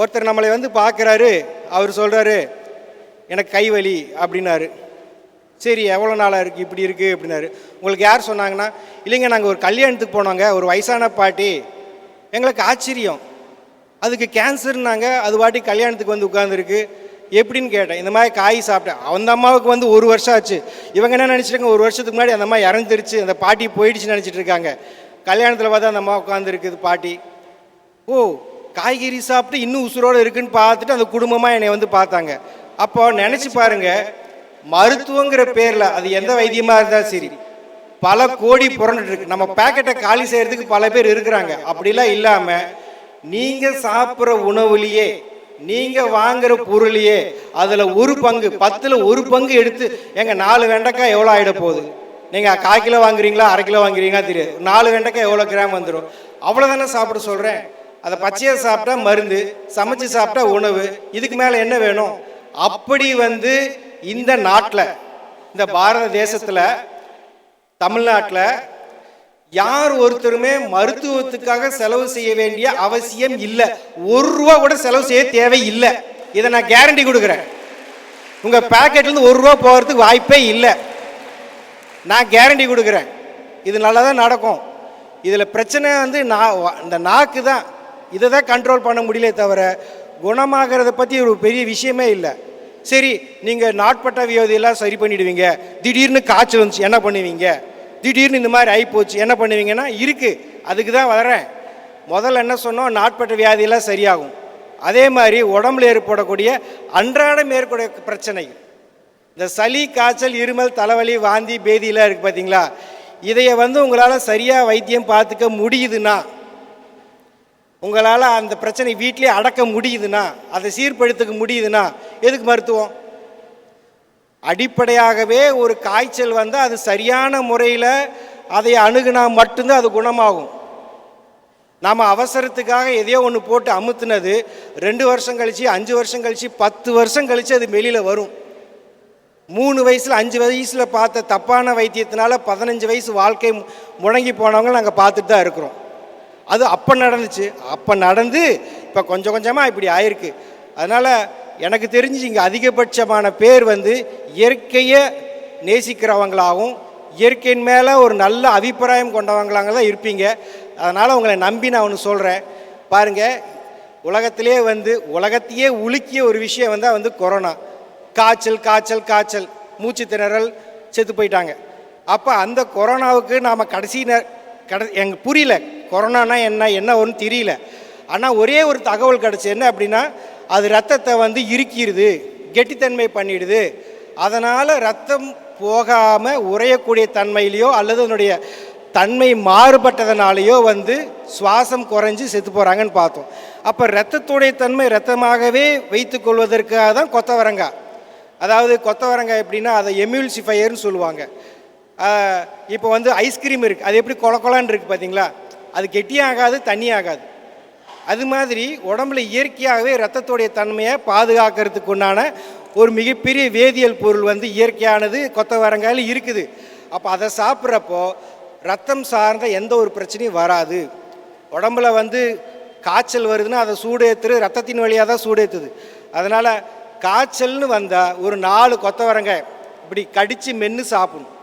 ஒருத்தர் நம்மளை வந்து பார்க்குறாரு அவர் சொல்கிறாரு எனக்கு கை வலி அப்படின்னாரு. சரி எவ்வளோ நாளாக இருக்குது இப்படி இருக்குது அப்படின்னாரு. உங்களுக்கு யார் சொன்னாங்கன்னா இல்லைங்க நாங்கள் ஒரு கல்யாணத்துக்கு போனோங்க. ஒரு வயசான பாட்டி. எங்களுக்கு ஆச்சரியம். அதுக்கு கேன்சர்னாங்க. அது பாட்டி கல்யாணத்துக்கு வந்து உட்காந்துருக்கு எப்படின்னு கேட்டேன். இந்த மாதிரி காய் சாப்பிட்டேன். அந்த அம்மாவுக்கு வந்து ஒரு வருஷம் ஆச்சு. இவங்க என்ன நினச்சிருக்காங்க? ஒரு வருஷத்துக்கு முன்னாடி அந்த அம்மா இறந்துருச்சு. அந்த பாட்டி போயிடுச்சுன்னு நினச்சிட்டு இருக்காங்க. கல்யாணத்தில் பார்த்தா அந்த அம்மா உட்காந்துருக்குது பாட்டி. ஓ காய்கறி சாப்பிட்டு இன்னும் உசுரோடு இருக்குன்னு பார்த்துட்டு அந்த குடும்பமாக என்னை வந்து பார்த்தாங்க. அப்போ நினச்சி பாருங்க மருத்துவங்கிற பேரில் அது எந்த வைத்தியமாக இருந்தாலும் சரி பல கோடி புரண்டுட்டு இருக்கு. நம்ம பேக்கெட்டை காலி செய்கிறதுக்கு பல பேர் இருக்கிறாங்க. அப்படிலாம் இல்லாமல் நீங்கள் சாப்பிட்ற உணவுலையே நீங்கள் வாங்குற பொருளையே அதில் ஒரு பங்கு பத்தில் ஒரு பங்கு எடுத்து எங்கள் நாலு வெண்டைக்காய் எவ்வளோ ஆகிட போகுது? நீங்கள் கால் கிலோ வாங்குறீங்களா அரை கிலோ வாங்குறீங்களா தெரியாது. நாலு வெண்டைக்காய் எவ்வளோ கிராம் வந்துடும் அவ்வளோதானே சாப்பிட சொல்கிறேன் அதை பச்சையாக சாப்பிட்டா மருந்து சமைச்சு சாப்பிட்டா உணவு இதுக்கு மேலே என்ன வேணும்? அப்படி வந்து இந்த நாட்டில் இந்த பாரத தேசத்தில் தமிழ்நாட்டில் யார் ஒருத்தருமே மருத்துவத்துக்காக செலவு செய்ய வேண்டிய அவசியம் இல்லை. ஒரு ரூபா கூட செலவு செய்ய தேவை இல்லை இதை நான் கேரண்டி கொடுக்குறேன். உங்கள் பேக்கெட்லேருந்து ஒரு ரூபா போகிறதுக்கு வாய்ப்பே இல்லை. நான் கேரண்டி கொடுக்குறேன். இது நல்லா தான் நடக்கும். இதில் பிரச்சனை வந்து நான் இந்த நாக்கு தான் இதை தான் கண்ட்ரோல் பண்ண முடியல தவிர குணமாகிறத பற்றி ஒரு பெரிய விஷயமே இல்லை. சரி நீங்கள் நாட்பட்ட வியாதியெல்லாம் சரி பண்ணிடுவீங்க. திடீர்னு காய்ச்சல் வந்துச்சு என்ன பண்ணுவீங்க? திடீர்னு இந்த மாதிரி ஆகிப்போச்சு என்ன பண்ணுவீங்கன்னா இருக்குது அதுக்கு தான் வரேன் முதல்ல என்ன சொன்னோம்? நாட்பட்ட வியாதியெல்லாம் சரியாகும். அதே மாதிரி உடம்புல ஏற்படக்கூடிய அன்றாடம் ஏற்படக்கூடிய பிரச்சனை இந்த சளி காய்ச்சல் இருமல் தலைவலி வாந்தி பேதியெல்லாம் இருக்குது பார்த்தீங்களா இதையை வந்து உங்களால் சரியாக வைத்தியம் பார்த்துக்க முடியுதுன்னா உங்களால் அந்த பிரச்சனை வீட்டிலே அடக்க முடியுதுன்னா அதை சீர்படுத்துக்க முடியுதுன்னா எதுக்கு மருத்துவம்? அடிப்படையாகவே ஒரு காய்ச்சல் வந்து அது சரியான முறையில் அதை அணுகுனா மட்டும்தான் அது குணமாகும். நாம் அவசரத்துக்காக எதையோ ஒன்று போட்டு அமுத்துனது ரெண்டு வருஷம் கழித்து அஞ்சு வருஷம் கழிச்சு பத்து வருஷம் கழித்து அது வெளியில் வரும். மூணு வயசில் அஞ்சு வயசில் பார்த்த தப்பான வைத்தியத்தினால பதினஞ்சு வயசு வாழ்க்கை முடங்கி போனவங்க நாங்கள் பார்த்துட்டு தான் இருக்கிறோம். அது அப்போ நடந்துச்சு. அப்போ நடந்து இப்போ கொஞ்சம் கொஞ்சமாக இப்படி ஆயிருக்கு. அதனால் எனக்கு தெரிஞ்சு இங்கே அதிகபட்சமான பேர் வந்து இயற்கையை நேசிக்கிறவங்களாகவும் இயற்கையின் மேலே ஒரு நல்ல அபிப்பிராயம் கொண்டவங்களாக தான் இருப்பீங்க. அதனால் உங்களை நம்பி நான் ஒன்று சொல்கிறேன் பாருங்கள் உலகத்திலே வந்து உலகத்தையே உலுக்கிய ஒரு விஷயம் வந்து வந்து கொரோனா. காய்ச்சல் காய்ச்சல் காய்ச்சல். மூச்சு திணறல் செத்து போயிட்டாங்க. அப்போ அந்த கொரோனாவுக்கு நாம் கடைசி நே கட எங்கள் புரியல. கொரோனானா என்ன என்ன ஒன்று தெரியல. ஆனால் ஒரே ஒரு தகவல் கிடச்சி என்ன அப்படின்னா அது ரத்தத்தை வந்து இறுக்கிடுது கெட்டித்தன்மை பண்ணிடுது. அதனால் ரத்தம் போகாமல் உறையக்கூடிய தன்மையிலையோ அல்லது அதனுடைய தன்மை மாறுபட்டதனாலேயோ வந்து சுவாசம் குறைஞ்சி செத்து போகிறாங்கன்னு பார்த்தோம். அப்போ ரத்தத்துடைய தன்மை ரத்தமாகவே வைத்து கொள்வதற்காக தான் கொத்தவரங்காய் அதாவது கொத்தவரங்காய் எப்படின்னா அதை எம்யூல்சிஃபையர்னு சொல்லுவாங்க. இப்போ வந்து ஐஸ்கிரீம் இருக்குது அது எப்படி கொலக்கொலான்னு இருக்குது பார்த்தீங்களா அது கெட்டியும் ஆகாது தண்ணியும் ஆகாது அது மாதிரி உடம்புல இயற்கையாகவே ரத்தத்துடைய தன்மையை பாதுகாக்கிறதுக்கு உண்டான ஒரு மிகப்பெரிய வேதியியல் பொருள் வந்து இயற்கையானது கொத்தவரங்காயில் இருக்குது. அப்போ அதை சாப்பிட்றப்போ ரத்தம் சார்ந்த எந்த ஒரு பிரச்சனையும் வராது. உடம்புல வந்து காய்ச்சல் வருதுன்னா அதை சூடேற்றுது ரத்தத்தின் வழியாக தான் சூடேற்றுது அதனால் காய்ச்சல்னு வந்தால் ஒரு நாலு கொத்தவரங்காய் இப்படி கடித்து மென்று சாப்பிடணும்.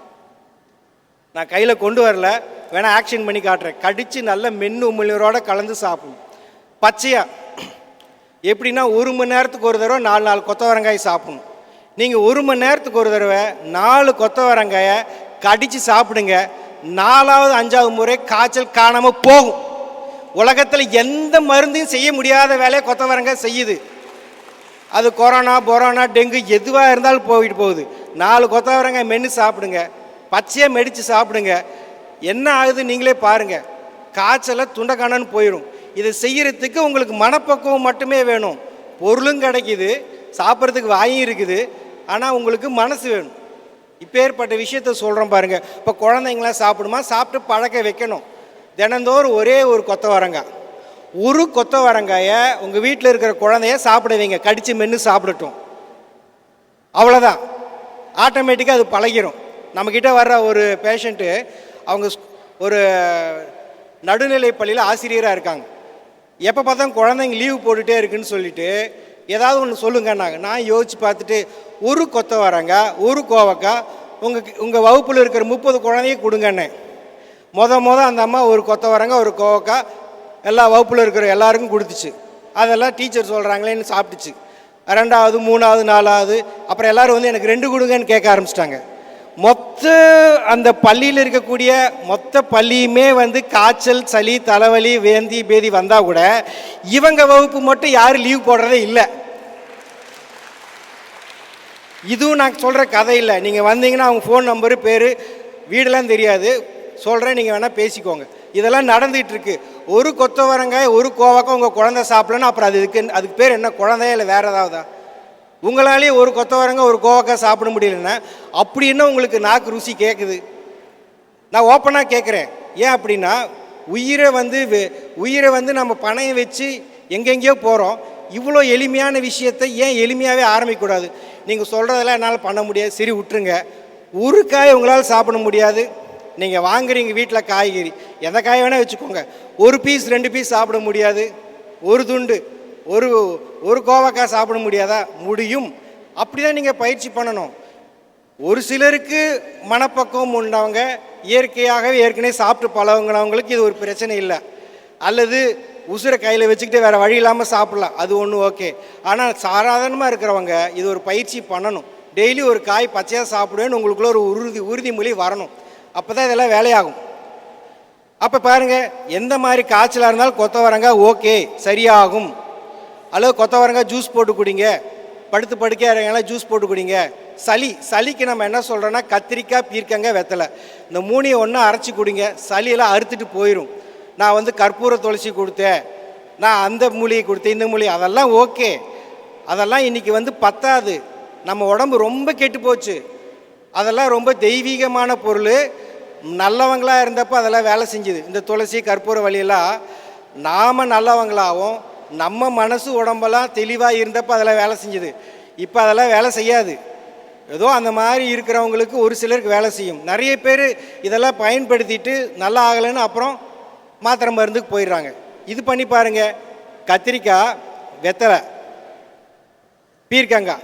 நான் கையில் கொண்டு வரல. வேணால் ஆக்ஷன் பண்ணி காட்டுறேன். கடித்து நல்ல மென்னு உமிழ்நீரோட கலந்து சாப்பிடும். பச்சையாக எப்படின்னா ஒரு மணி நேரத்துக்கு ஒரு தடவை நாலு நாலு கொத்தவரங்காய் சாப்பிடணும். நீங்கள் ஒரு மணி நேரத்துக்கு ஒரு தடவை நாலு கொத்தவரங்காயை கடித்து சாப்பிடுங்க. நாலாவது அஞ்சாவது முறை காய்ச்சல் காணாமல் போகும். உலகத்தில் எந்த மருந்தையும் செய்ய முடியாத வேலையை கொத்தவரங்காய் செய்யுது. அது கொரோனா பொரோனா டெங்கு எதுவாக இருந்தாலும் போயிட்டு போகுது. நாலு கொத்தவரங்காய் மென்று சாப்பிடுங்க. பச்சையாக மெடித்து சாப்பிடுங்க. என்ன ஆகுது நீங்களே பாருங்கள் காய்ச்சலை துண்டக்கானன்னு போயிடும் இதை செய்கிறதுக்கு உங்களுக்கு மனப்பக்குவம் மட்டுமே வேணும். பொருளும் கிடைக்குது சாப்பிட்றதுக்கு வாயும் இருக்குது. ஆனால் உங்களுக்கு மனசு வேணும். இப்பேற்பட்ட விஷயத்த சொல்கிறோம் பாருங்கள் இப்போ குழந்தைங்களாம் சாப்பிடுமா? சாப்பிட்டு பழக்க வைக்கணும். தினந்தோறும் ஒரே ஒரு கொத்தவரங்காய் ஒரு கொத்தவரங்காயை உங்கள் வீட்டில் இருக்கிற குழந்தைய சாப்பிட வைங்க. கடித்து மென்று சாப்பிடட்டும். அவ்வளோதான் ஆட்டோமேட்டிக்காக அது பழகிரும். நம்மக்கிட்ட வர்ற ஒரு பேஷண்ட்டு அவங்க ஒரு நடுநிலை பள்ளியில் ஆசிரியராக இருக்காங்க. எப்போ பார்த்தா குழந்தைங்க லீவு போட்டுகிட்டே இருக்குன்னு சொல்லிட்டு ஏதாவது ஒன்று சொல்லுங்கன்னாங்க. நான் யோசித்து பார்த்துட்டு ஒரு கொத்த வராங்க ஒரு கோவக்காய் உங்கள் உங்கள் வகுப்பில் இருக்கிற முப்பது குழந்தைய கொடுங்கண்ணே மொத மொத அந்த அம்மா ஒரு கொத்த வரங்க ஒரு கோவக்காய் எல்லா வகுப்பில் இருக்கிற எல்லாருக்கும் கொடுத்துச்சு. அதெல்லாம் டீச்சர் சொல்கிறாங்களேன்னு சாப்பிட்டுச்சு. ரெண்டாவது மூணாவது நாலாவது அப்புறம் எல்லாரும் வந்து எனக்கு ரெண்டு கொடுங்கன்னு கேட்க ஆரம்பிச்சிட்டாங்க. மொத்த அந்த பள்ளியில் இருக்கக்கூடிய மொத்த பள்ளியுமே வந்து காய்ச்சல் சளி தலைவலி வேந்தி பேதி வந்தால் கூட இவங்க வகுப்பு மட்டும் யாரும் லீவ் போடுறதே இல்லை. இதுவும் நான் சொல்கிற கதை இல்லை. நீங்கள் வந்தீங்கன்னா அவங்க ஃபோன் நம்பரு பேர் வீடெல்லாம் தெரியாது. சொல்கிறேன் நீங்கள் வேணால் பேசிக்கோங்க. இதெல்லாம் நடந்துகிட்ருக்கு ஒரு கொத்தவரங்காய் ஒரு கோவக்காய் உங்கள் குழந்தை சாப்பிடலன்னா அப்புறம் அது இதுக்கு அதுக்கு பேர் என்ன? குழந்தையா இல்லை வேறு ஏதாவதா? உங்களாலேயே ஒரு கொத்தவரங்க ஒரு கோவக்காய் சாப்பிட முடியலன்னா அப்படி என்ன உங்களுக்கு நாக்கு ருசி கேட்குது நான் ஓப்பனாக கேட்குறேன் ஏன் அப்படின்னா உயிரை வந்து வெ- உயிரை வந்து நம்ம பணையம் வச்சு எங்கெங்கேயோ போகிறோம் இவ்வளோ எளிமையான விஷயத்தை ஏன் எளிமையாகவே ஆரம்பிக்கக்கூடாது? நீங்கள் சொல்கிறதெல்லாம் என்னால் பண்ண முடியாது. சரி விட்டுருங்க. ஒரு காய் உங்களால் சாப்பிட முடியாது. நீங்கள் வாங்குறீங்க வீட்டில் காய்கறி. எந்த காய் வேணால் வச்சுக்கோங்க. ஒரு பீஸ் ரெண்டு பீஸ் சாப்பிட முடியாது. ஒரு துண்டு. ஒரு ஒரு கோவக்காய் சாப்பிட முடியாதா? முடியும். அப்படி தான் நீங்கள் பயிற்சி பண்ணணும். ஒரு சிலருக்கு மனப்பக்குவம் உண்டவங்க இயற்கையாகவே ஏற்கனவே சாப்பிட்டு பழகுங்கிறவங்களுக்கு இது ஒரு பிரச்சனை இல்லை. அல்லது உசுரை கையில் வச்சுக்கிட்டு வேறு வழி இல்லாமல் சாப்பிட்லாம். அது ஒன்று ஓகே. ஆனால் சாதாரணமாக இருக்கிறவங்க இது ஒரு பயிற்சி பண்ணணும். டெய்லி ஒரு காய் பச்சையாக சாப்பிடுவேன்னு உங்களுக்குள்ள ஒரு உறுதி உறுதிமொழி வரணும். அப்போ தான் இதெல்லாம் வேலையாகும். அப்போ பாருங்க எந்த மாதிரி காய்ச்சலாக இருந்தாலும் கொத்தவரங்காய் ஓகே சரியாகும். அல்லது கொத்தவரங்காய் ஜூஸ் போட்டு குடிங்க. படுத்து படுக்கையாக ஜூஸ் போட்டு குடிங்க. சளி சளிக்கு நம்ம என்ன சொல்கிறோன்னா கத்திரிக்காய் பீர்க்கங்காய் வெத்தலை. இந்த மூணையை ஒன்றா அரைச்சி குடிங்க. சளியெல்லாம் அறுத்துட்டு போயிடும் நான் வந்து கற்பூர துளசி கொடுத்தேன். நான் அந்த மூலிகை கொடுத்தேன். இந்த மூலிகை அதெல்லாம் ஓகே. அதெல்லாம் இன்றைக்கி வந்து பத்தாது. நம்ம உடம்பு ரொம்ப கெட்டு போச்சு. அதெல்லாம் ரொம்ப தெய்வீகமான பொருள். நல்லவங்களாக இருந்தப்போ அதெல்லாம் வேலை செஞ்சுது. இந்த துளசி கற்பூர வழியெல்லாம் நாம் நல்லவங்களாகவும் நம்ம மனசு உடம்பெல்லாம் தெளிவாக இருந்தப்போ அதெல்லாம் வேலை செஞ்சுது. இப்போ அதெல்லாம் வேலை செய்யாது. ஏதோ அந்த மாதிரி இருக்கிறவங்களுக்கு ஒரு சிலருக்கு வேலை செய்யும். நிறைய பேர் இதெல்லாம் பயன்படுத்திட்டு நல்லா ஆகலைன்னு அப்புறம் மாத்திரை மருந்துக்கு போயிடுறாங்க. இது பண்ணி பாருங்கள் கத்திரிக்காய் வெத்தலை பீர்க்கங்காய்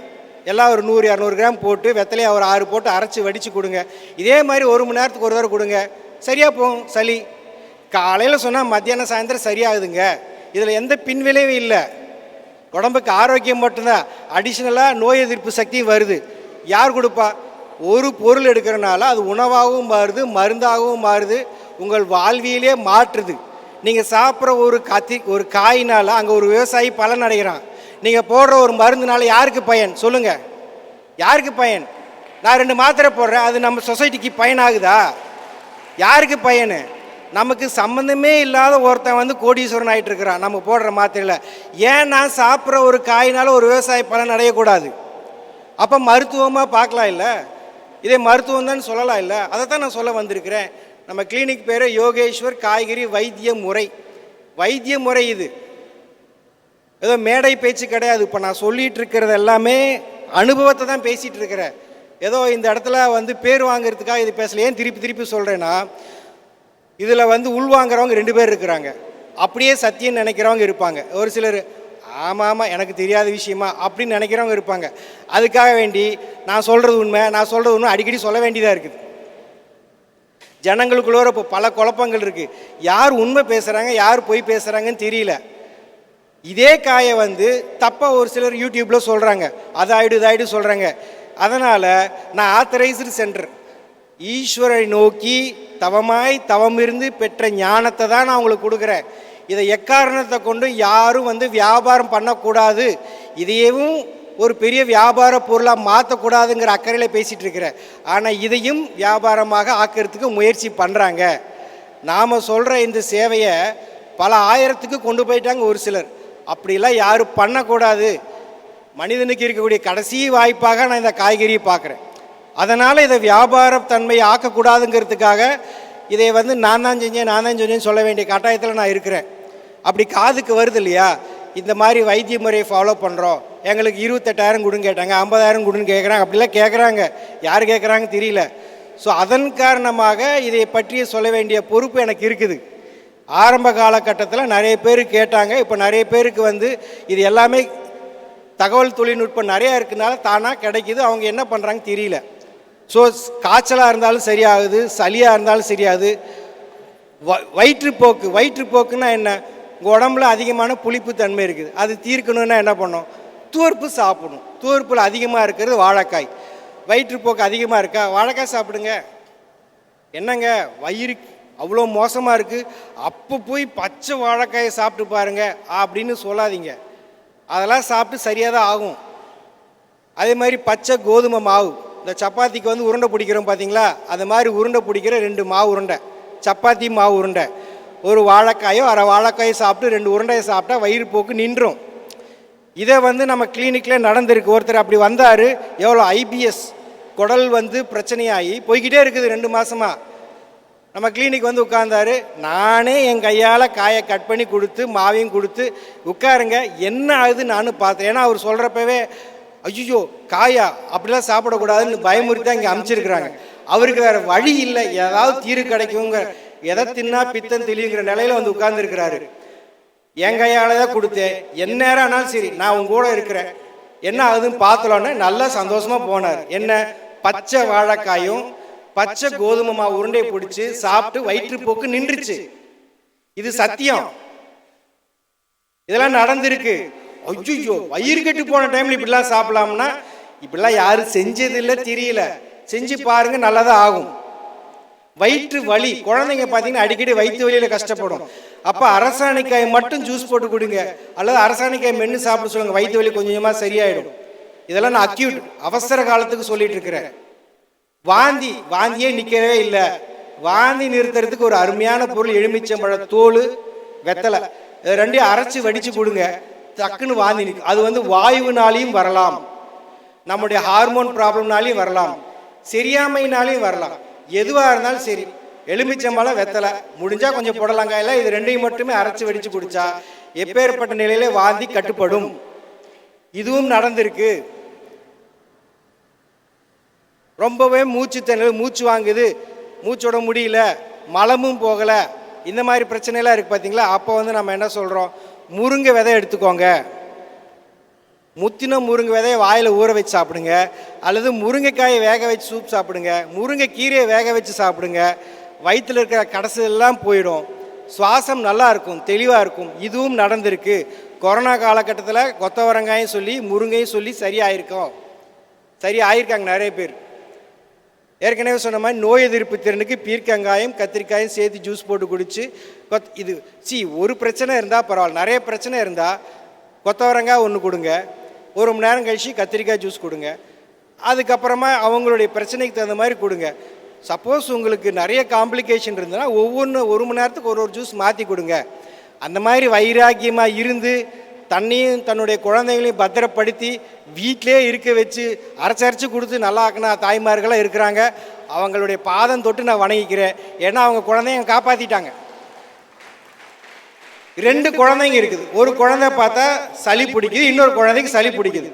எல்லாம் ஒரு நூறு இரநூறு கிராம் போட்டு வெத்தலையை ஒரு ஆறு போட்டு அரைச்சி வடித்து கொடுங்க. இதே மாதிரி ஒரு மணி நேரத்துக்கு ஒரு தடவை கொடுங்க. சரியாக போகும் சளி. காலையில் சொன்னால் மத்தியானம் சாயந்தரம் சரியாகுதுங்க. இதில் எந்த பின்விளைவும் இல்லை. உடம்புக்கு ஆரோக்கியம் மட்டும்தான். அடிஷ்னலாக நோய் எதிர்ப்பு சக்தியும் வருது. யார் கொடுப்பா? ஒரு பொருள் எடுக்கிறனால அது உணவாகவும் மாறுது மருந்தாகவும் மாறுது. உங்கள் வாழ்வியலே மாற்றுது. நீங்கள் சாப்பிட்ற ஒரு கத்தி ஒரு காயினால் அங்கே ஒரு விவசாயி பலன் அடைகிறான். நீங்கள் போடுற ஒரு மருந்துனால யாருக்கு பயன்? சொல்லுங்கள் யாருக்கு பயன்? நான் ரெண்டு மாத்திரை போடுறேன். அது நம்ம சொசைட்டிக்கு பயனாகுதா? யாருக்கு பயனு? நமக்கு சம்மந்தமே இல்லாத ஒருத்தன் வந்து கோடீஸ்வரன் ஆகிட்டு இருக்கிறான் நம்ம போடுற மாத்திரையில். ஏன் நான் சாப்பிட்ற ஒரு காயினால் ஒரு விவசாய பலன் அடையக்கூடாது? அப்போ மருத்துவமாக பார்க்கலாம் இல்லை? இதே மருத்துவம் தான் சொல்லலாம் இல்லை? அதை தான் நான் சொல்ல வந்திருக்கிறேன். நம்ம கிளினிக் பேர் யோகேஸ்வர் காய்கறி வைத்திய முறை. வைத்திய முறை இது. ஏதோ மேடை பேச்சு கிடையாது. இப்போ நான் சொல்லிட்டு இருக்கிறது எல்லாமே அனுபவத்தை தான் பேசிகிட்டு இருக்கிறேன் ஏதோ இந்த இடத்துல வந்து பேர் வாங்குறதுக்காக இது பேசல ஏன் திருப்பி திருப்பி சொல்கிறேன்னா இதில் வந்து உள்வாங்கிறவங்க ரெண்டு பேர் இருக்கிறாங்க. அப்படியே சத்தியம் நினைக்கிறவங்க இருப்பாங்க. ஒரு சிலர் ஆமாம் ஆமாம் எனக்கு தெரியாத விஷயமா? அப்படின்னு நினைக்கிறவங்க இருப்பாங்க. அதுக்காக வேண்டி நான் சொல்கிறது உண்மை நான் சொல்கிறது உண்மை அடிக்கடி சொல்ல வேண்டியதாக இருக்குது. ஜனங்களுக்குள்ள இப்போ பல குழப்பங்கள் இருக்குது யார் உண்மை பேசுகிறாங்க யார் பொய் பேசுகிறாங்கன்னு தெரியல. இதே காயை வந்து தப்பாக ஒரு சிலர் யூடியூப்பில் சொல்கிறாங்க அது ஆயிடு இதாயிடு சொல்கிறாங்க அதனால் நான் ஆத்தரைஸ்டு சென்டர் ஈஸ்வரை நோக்கி தவமாய் தவமிருந்து பெற்ற ஞானத்தை தான் நான் உங்களுக்கு கொடுக்குறேன். இதை எக்காரணத்தை கொண்டு யாரும் வந்து வியாபாரம் பண்ணக்கூடாது. இதையவும் ஒரு பெரிய வியாபார பொருளாக மாற்றக்கூடாதுங்கிற அக்கறையில் பேசிகிட்டு இருக்கிறேன் ஆனால் இதையும் வியாபாரமாக ஆக்கிறதுக்கு முயற்சி பண்ணுறாங்க நாம் சொல்கிற இந்த சேவையை பல ஆயிரத்துக்கு கொண்டு போயிட்டாங்க ஒரு சிலர். அப்படிலாம் யாரும் பண்ணக்கூடாது. மனிதனுக்கு இருக்கக்கூடிய கடைசி வாய்ப்பாக நான் இந்த காய்கறியை பார்க்குறேன். அதனால் இதை வியாபார தன்மையை ஆக்கக்கூடாதுங்கிறதுக்காக இதை வந்து நான் தான் செஞ்சேன் நான் தான் செஞ்சேன்னு சொல்ல வேண்டிய கட்டாயத்தில் நான் இருக்கிறேன். அப்படி காதுக்கு வருது இல்லையா? இந்த மாதிரி வைத்திய முறையை ஃபாலோ பண்ணுறோம் எங்களுக்கு இருபத்தெட்டாயிரம் கொடுன்னு கேட்டாங்க ஐம்பதாயிரம் கொடுன்னு கேட்குறாங்க அப்படிலாம் கேட்குறாங்க யார் கேட்குறாங்க தெரியல. ஸோ அதன் காரணமாக இதை பற்றி சொல்ல வேண்டிய பொறுப்பு எனக்கு இருக்குது. ஆரம்ப காலகட்டத்தில் நிறைய பேர் கேட்டாங்க. இப்போ நிறைய பேருக்கு வந்து இது எல்லாமே தகவல் தொழில்நுட்பம் நிறையா இருக்கிறதுனால தானாக கிடைக்கிது. அவங்க என்ன பண்ணுறாங்க தெரியல. ஸோ காய்ச்சலாக இருந்தாலும் சரியாகுது சளியாக இருந்தாலும் சரியாகுது வ- வயிற்றுப்போக்கு வயிற்றுப்போக்குன்னா என்ன? உங்கள் உடம்புல அதிகமான புளிப்பு தன்மை இருக்குது. அது தீர்க்கணும்னா என்ன பண்ணும் துவர்ப்பு சாப்பிடணும். துவர்ப்பில் அதிகமாக இருக்கிறது வாழைக்காய். வயிற்றுப்போக்கு அதிகமாக இருக்கா? வாழைக்காய் சாப்பிடுங்க. என்னங்க? வயிறு அவ்வளோ மோசமாக இருக்குது அப்போ போய் பச்சை வாழைக்காயை சாப்பிட்டு பாருங்க. அப்படின்னு சொல்லாதீங்க. அதெல்லாம் சாப்பிட்டு சரியாக தான் ஆகும். அதே மாதிரி பச்சை கோதுமை மாவு. இந்த சப்பாத்திக்கு வந்து உருண்டை பிடிக்கிறோம் பார்த்தீங்களா அது மாதிரி உருண்டை பிடிக்கிற ரெண்டு மாவு உருண்டை. சப்பாத்தி மாவு உருண்டை. ஒரு வாழைக்காயோ அரை வாழைக்காயோ சாப்பிட்டு ரெண்டு உருண்டையை சாப்பிட்டா வயிறு போக்கு நின்றும். இதை வந்து நம்ம கிளினிக்கில் நடந்திருக்கு. ஒருத்தர் அப்படி வந்தார். எவ்வளோ ஐபிஎஸ் குடல் வந்து பிரச்சனையாகி போய்கிட்டே இருக்குது ரெண்டு மாதமாக நம்ம கிளினிக் வந்து உட்கார்ந்தாரு. நானே என் கையால் காயை கட் பண்ணி கொடுத்து மாவையும் கொடுத்து உட்காருங்க. என்ன ஆகுது நானும் பார்த்தேன். ஏன்னா அவர் சொல்கிறப்பவே ஐயோ காயா அப்படிலாம் சாப்பிடக்கூடாதுன்னு பயமுறுத்தி தான் இங்கே அமைச்சிருக்கிறாங்க. அவருக்கு வேற வழி இல்லை. ஏதாவது தீர்வு கிடைக்குங்க எதை தின்னா பித்தம் தெளிவுங்கிற நிலையில வந்து உட்கார்ந்துருக்கிறாரு. என் கையால தான் கொடுத்தேன். என் நேரம் ஆனாலும் சரி நான் உங்க கூட இருக்கிறேன். என்ன ஆகுதுன்னு பார்த்தலோன்னு நல்லா சந்தோஷமா போனார். என்ன? பச்சை வாழைக்காயும் பச்சை கோதுமை மாவு உருண்டையை பிடிச்சி சாப்பிட்டு வயிற்றுப்போக்கு நின்றுச்சு. இது சத்தியம். இதெல்லாம் நடந்திருக்கு. ஐயோ வயிறு கெட்டு போன டைம்ல இப்படிலாம் சாப்பிடலாம்னா இப்படிலாம் யாரும் செஞ்சதில்லை தெரியல. செஞ்சு பாருங்க நல்லதா ஆகும். வயிற்று வலி குழந்தைங்க பார்த்தீங்கன்னா அடிக்கடி வயிற்று வலியில கஷ்டப்படும். அப்போ அரசாணிக்காய் மட்டும் ஜூஸ் போட்டு கொடுங்க. அல்லது அரசாணிக்காய் மென்று சாப்பிட சொல்லுங்க வயிற்று வலி கொஞ்சம் கொஞ்சமாக சரியாயிடும். இதெல்லாம் நான் அக்யூட் அவசர காலத்துக்கு சொல்லிட்டு இருக்கிறேன். வாந்தி வாந்தியே நிற்கவே இல்லை. வாந்தி நிறுத்துறதுக்கு ஒரு அருமையான பொருள் எலுமிச்சம்பழ தோல் வெத்தலை. ரெண்டையும் அரைச்சி வடித்து கொடுங்க. டக்குன்னு வாந்தி நிற்கும் அது வந்து வாயுவினாலையும் வரலாம். நம்முடைய ஹார்மோன் ப்ராப்ளம்னாலையும் வரலாம். சரியாமைனாலையும் வரலாம். எதுவாக இருந்தாலும் சரி. எலுமிச்சம்பழம் வெத்தலை. முடிஞ்சால் கொஞ்சம் புடலங்காயில் இது ரெண்டையும் மட்டுமே அரைச்சு வெடித்து குடித்தா எப்பேற்பட்ட நிலையில வாந்தி கட்டுப்படும். இதுவும் நடந்திருக்கு. ரொம்பவே மூச்சு திணறல் மூச்சு வாங்குது. மூச்சோட முடியல. மலமும் போகலை. இந்த மாதிரி பிரச்சனைலாம் இருக்குது பார்த்தீங்களா அப்போ வந்து நம்ம என்ன சொல்கிறோம் முருங்கை விதை எடுத்துக்கோங்க. முத்தின முருங்கை விதையை வாயில் ஊற வச்சு சாப்பிடுங்க. அல்லது முருங்கைக்காயை வேக வச்சு சூப் சாப்பிடுங்க. முருங்கை கீரையை வேக வச்சு சாப்பிடுங்க. வயிற்றில் இருக்கிற கடைசியெல்லாம் போயிடும். சுவாசம் நல்லா இருக்கும் தெளிவாக இருக்கும். இதுவும் நடந்திருக்கு. கொரோனா காலகட்டத்தில் கொத்தவரங்காயும் சொல்லி முருங்கையும் சொல்லி சரியாயிருக்கோம். சரி ஆயிருக்காங்க நிறைய பேர். ஏற்கனவே சொன்ன மாதிரி நோய் எதிர்ப்பு திறனுக்கு பீர்க்கங்காயம் கத்திரிக்காயும் சேர்த்து ஜூஸ் போட்டு குடிச்சு கொத் இது சி ஒரு பிரச்சனை இருந்தால் பரவாயில்ல. நிறைய பிரச்சனை இருந்தால் கொத்தவரங்காய் ஒன்று கொடுங்க. ஒரு மணி நேரம் கழித்து கத்திரிக்காய் ஜூஸ் கொடுங்க. அதுக்கப்புறமா அவங்களுடைய பிரச்சனைக்கு தகுந்த மாதிரி கொடுங்க. சப்போஸ் உங்களுக்கு நிறைய காம்ப்ளிகேஷன் இருந்ததுன்னா ஒவ்வொன்று ஒரு மணி நேரத்துக்கு ஒரு ஒரு ஜூஸ் மாற்றி கொடுங்க. அந்த மாதிரி வைராக்கியமாக இருந்து தன்னையும் தன்னுடைய குழந்தைகளையும் பத்திரப்படுத்தி வீட்டிலே இருக்க வச்சு அரைச்சு அரைச்சு கொடுத்து நல்லா ஆக்கினா தாய்மார்களாக இருக்கிறாங்க. அவங்களுடைய பாதம் தொட்டு நான் வணங்கிக்கிறேன். ஏன்னா அவங்க குழந்தைய காப்பாற்றிட்டாங்க ரெண்டு குழந்தைங்க இருக்குது. ஒரு குழந்தை பார்த்தா சளி பிடிக்குது இன்னொரு குழந்தைக்கு சளி பிடிக்குது.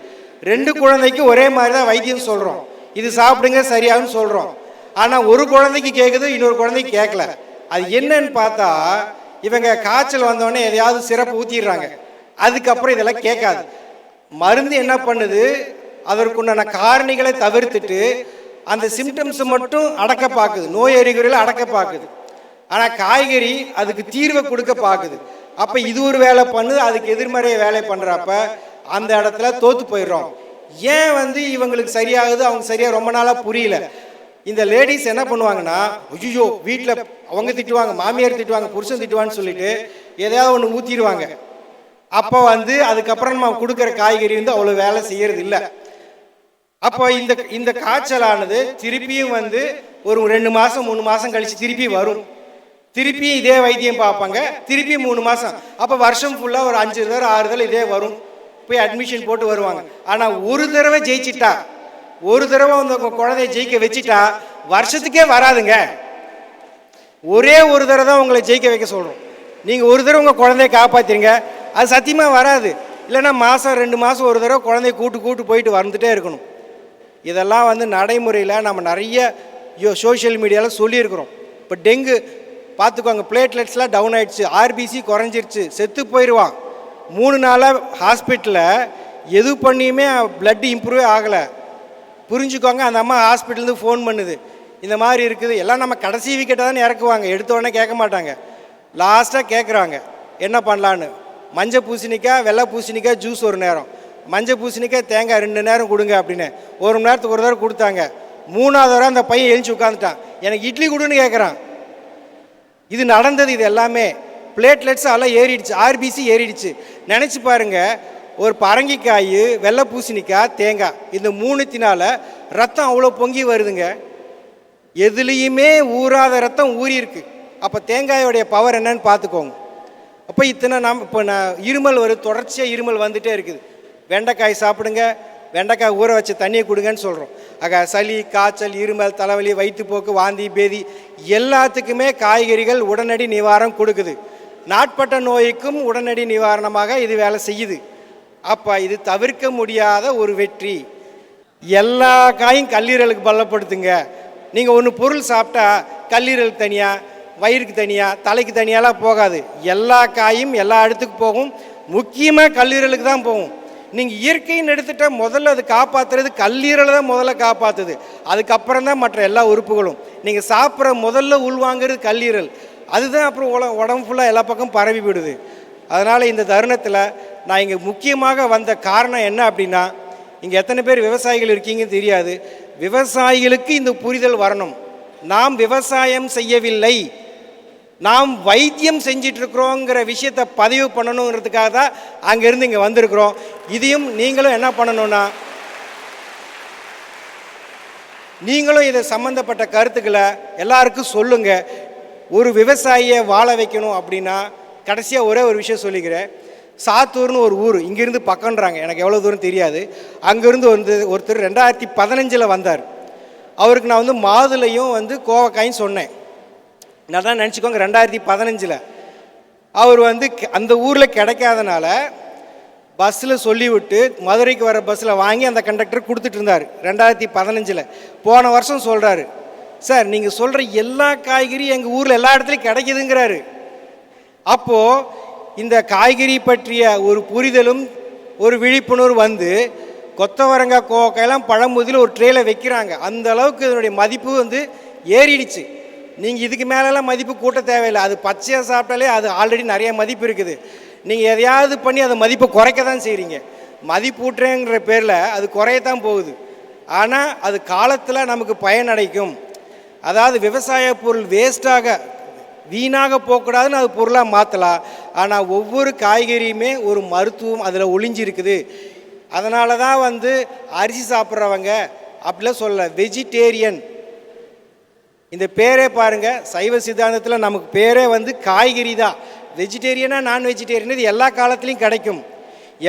ரெண்டு குழந்தைக்கு ஒரே மாதிரி தான் வைத்தியம் சொல்கிறோம் இது சாப்பிடுங்க சரியாகும்னு சொல்கிறோம் ஆனால் ஒரு குழந்தைக்கு கேட்குது இன்னொரு குழந்தைக்கு கேட்கல அது என்னன்னு பார்த்தா இவங்க காய்ச்சல் வந்தோடனே எதையாவது சிறப்பு ஊற்றிடுறாங்க அதுக்கப்புறம் இதெல்லாம் கேட்காது. மருந்து என்ன பண்ணுது? அதற்குண்டான காரணிகளை தவிர்த்துட்டு அந்த சிம்டம்ஸ் மட்டும் அடக்க பார்க்குது. நோய் அறிகுறிகளை அடக்க பார்க்குது. ஆனால் காய்கறி அதுக்கு தீர்வை கொடுக்க பார்க்குது. அப்போ இது ஒரு வேலை பண்ணுது அதுக்கு எதிர்மறையை வேலை பண்ணுறப்ப அந்த இடத்துல தோத்து போயிடுறோம். ஏன் வந்து இவங்களுக்கு சரியாகுது? அவங்க சரியாக ரொம்ப நாளாக புரியல. இந்த லேடிஸ் என்ன பண்ணுவாங்கன்னா ஐயோ வீட்டில் அவங்க திட்டுவாங்க மாமியார் திட்டுவாங்க புருஷன் திட்டுவான்னு சொல்லிட்டு எதையாவது ஒன்று ஊற்றிடுவாங்க அப்போ வந்து அதுக்கப்புறம் நம்ம கொடுக்குற காய்கறி வந்து அவ்வளோ வேலை செய்யறது இல்லை அப்போ இந்த இந்த காய்ச்சலானது திருப்பியும் வந்து ஒரு ரெண்டு மாதம் மூணு மாதம் கழித்து திருப்பி வரும். திருப்பியும் இதே வைத்தியம் பார்ப்பாங்க. திருப்பி மூணு மாதம் அப்போ வருஷம் ஃபுல்லாக ஒரு அஞ்சு தடவை ஆறு தடவை இதே வரும். போய் அட்மிஷன் போட்டு வருவாங்க. ஆனால் ஒரு தடவை ஜெயிச்சிட்டா ஒரு தடவை அந்த குழந்தைய ஜெயிக்க வச்சுட்டா வருஷத்துக்கே வராதுங்க. ஒரே ஒரு தடவை தான் உங்களை ஜெயிக்க வைக்க சொல்கிறோம் நீங்கள் ஒரு தடவை உங்கள் குழந்தைய காப்பாற்றிருங்க அது சத்தியமாக வராது. இல்லைன்னா மாதம் ரெண்டு மாதம் ஒரு தடவை குழந்தைய கூட்டு கூட்டு போயிட்டு வந்துட்டே இருக்கணும். இதெல்லாம் வந்து நடைமுறையில் நம்ம நிறைய யோ சோஷியல் மீடியாவில் சொல்லியிருக்கிறோம். இப்போ டெங்கு பார்த்துக்கோங்க பிளேட்லெட்ஸ்லாம் டவுன் ஆயிடுச்சு. ஆர்பிசி குறைஞ்சிருச்சு. செத்து போயிடுவான் மூணு நாளாக ஹாஸ்பிட்டலில் எது பண்ணியுமே பிளட் இம்ப்ரூவே ஆகலை. புரிஞ்சுக்கோங்க அந்த அம்மா ஹாஸ்பிட்டலேருந்து ஃபோன் பண்ணுது. இந்த மாதிரி இருக்குது. எல்லாம் நம்ம கடைசி விக்கெட்டை தானே இறக்குவாங்க. எடுத்த உடனே கேட்க மாட்டாங்க. லாஸ்ட்டாக கேட்குறாங்க என்ன பண்ணலான்னு? மஞ்சள் பூசணிக்காய் வெள்ளை பூசணிக்காய் ஜூஸ் ஒரு நேரம். மஞ்சள் பூசணிக்காய் தேங்காய் ரெண்டு நேரம் கொடுங்க அப்படின்னு. ஒரு மணி நேரத்துக்கு ஒரு தடவை கொடுத்தாங்க. மூணாவது வரை அந்த பையன் எழுச்சி உட்காந்துட்டான் எனக்கு இட்லி கொடுன்னு கேட்குறான் இது நடந்தது இது எல்லாமே. பிளேட்லெட்ஸ் எல்லாம் ஏறிடுச்சு ஆர்பிசி ஏறிடுச்சு. நினச்சி பாருங்க ஒரு பரங்கிக்காய் வெள்ளை பூசணிக்காய் தேங்காய் இந்த மூணுத்தினால ரத்தம் அவ்வளோ பொங்கி வருதுங்க. எதுலேயுமே ஊறாத ரத்தம் ஊறிருக்கு அப்போ தேங்காயோடைய பவர் என்னன்னு பார்த்துக்கோங்க. அப்போ இத்தனை நாம் இப்போ நான் இருமல் வருது தொடர்ச்சியாக இருமல் வந்துட்டே இருக்குது. வெண்டைக்காய் சாப்பிடுங்க வெண்டைக்காய் ஊற வச்சு தண்ணியை கொடுங்கன்னு சொல்கிறோம் ஆக சளி காய்ச்சல் இருமல் தலைவலி வயிற்றுப்போக்கு வாந்தி பேதி எல்லாத்துக்குமே காய்கறிகள் உடனடி நிவாரணம் கொடுக்குது. நாட்பட்ட நோய்க்கும் உடனடி நிவாரணமாக இது வேலை செய்யுது. அப்போ இது தவிர்க்க முடியாத ஒரு வெற்றி. எல்லா காயும் கல்லீரலுக்கு பலப்படுத்துங்க. நீங்கள் ஒன்று பொருள் சாப்பிட்டா கல்லீரல் தனியாக வயிறுக்கு தனியாக தலைக்கு தனியாலாம் போகாது. எல்லா காயும் எல்லா இடத்துக்கு போகும். முக்கியமாக கல்லீரலுக்கு தான் போகும். நீங்கள் இயற்கைன்னு எடுத்துட்டா முதல்ல அது காப்பாற்றுறது கல்லீரலை தான் முதல்ல காப்பாற்றுது அதுக்கப்புறம் தான் மற்ற எல்லா உறுப்புகளும். நீங்கள் சாப்பிட்ற முதல்ல உள்வாங்கிறது கல்லீரல். அதுதான் அப்புறம் உல உடம்பு ஃபுல்லாக எல்லா பக்கம் பரவி விடுது அதனால் இந்த தருணத்தில் நான் இங்கே முக்கியமாக வந்த காரணம் என்ன அப்படின்னா இங்கே எத்தனை பேர் விவசாயிகள் இருக்கீங்கன்னு தெரியாது. விவசாயிகளுக்கு இந்த புரிதல் வரணும். நாம் விவசாயம் செய்யவில்லை. நாம் வைத்தியம் செஞ்சிட்டு இருக்கிறோங்கிற விஷயத்தை பதிவு பண்ணணுங்கிறதுக்காக தான் அங்கேருந்து இங்கே வந்திருக்கிறோம். இதையும் நீங்களும் என்ன பண்ணணும்னா நீங்களும் இதை சம்மந்தப்பட்ட கருத்துக்களை எல்லாருக்கும் சொல்லுங்க. ஒரு விவசாயியை வாழ வைக்கணும் அப்படின்னா கடைசியாக ஒரே ஒரு விஷயம் சொல்லிக்கிறேன். சாத்தூர்னு ஒரு ஊர் இங்கேருந்து பக்கம்ன்றாங்க. எனக்கு எவ்வளோ தூரம் தெரியாது. அங்கேருந்து வந்து ஒருத்தர் ரெண்டாயிரத்தி பதினஞ்சில் வந்தார். அவருக்கு நான் வந்து மாதுளையும் வந்து கோவக்காயும் சொன்னேன். நல்லா நினச்சிக்கோங்க ரெண்டாயிரத்தி பதினஞ்சில். அவர் வந்து கெ- அந்த ஊரில் கிடைக்காதனால பஸ்ஸில் சொல்லிவிட்டு மதுரைக்கு வர பஸ்ஸில் வாங்கி அந்த கண்டக்டர் கொடுத்துட்டு இருந்தார் ரெண்டாயிரத்தி பதினஞ்சில். போன வருஷம் சொல்கிறாரு சார் நீங்கள் சொல்கிற எல்லா காய்கறியும் எங்கள் ஊரில் எல்லா இடத்துலையும் கிடைக்குதுங்கிறாரு. அப்போது இந்த காய்கறி பற்றிய ஒரு புரிதலும் ஒரு விழிப்புணர்வு வந்து கொத்தவரங்காய் கோவக்காயெல்லாம் பழமுதில் ஒரு ட்ரேல வைக்கிறாங்க. அந்த அளவுக்கு இதனுடைய மதிப்பு வந்து ஏறிடுச்சு. நீங்கள் இதுக்கு மேலெல்லாம் மதிப்பு கூட்ட தேவையில்லை. அது பச்சையாக சாப்பிட்டாலே அது ஆல்ரெடி நிறைய மதிப்பு இருக்குது. நீங்கள் எதையாவது பண்ணி அதை மதிப்பை குறைக்க தான் செய்கிறீங்க மதிப்பூட்டுறேங்கிற பேரில் அது குறையத்தான் போகுது. ஆனால் அது காலத்தில் நமக்கு பயனடைக்கும். அதாவது விவசாய பொருள் வேஸ்ட்டாக வீணாக போகக்கூடாதுன்னு அது பொருளாக மாற்றலாம் ஆனால் ஒவ்வொரு காய்கறியுமே ஒரு மருத்துவம் அதில் ஒளிஞ்சிருக்குது. அதனால தான் வந்து அரிசி சாப்பிட்றவங்க அப்படிலாம் சொல்ல வெஜிடேரியன் இந்த பேரே பாருங்க சைவ சித்தாந்தத்தில் நமக்கு பேரே வந்து காய்கறி தான். வெஜிடேரியனா நான் வெஜிடேரியன் இது எல்லா காலத்துலேயும் கிடைக்கும்.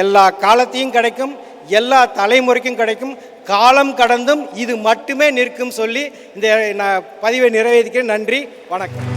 எல்லா காலத்தையும் கிடைக்கும் எல்லா தலைமுறைக்கும் கிடைக்கும். காலம் கடந்தும் இது மட்டுமே நிற்கும் சொல்லி இந்த நான் பதிவை நிறைவேற்றிக்கிறேன். நன்றி வணக்கம்.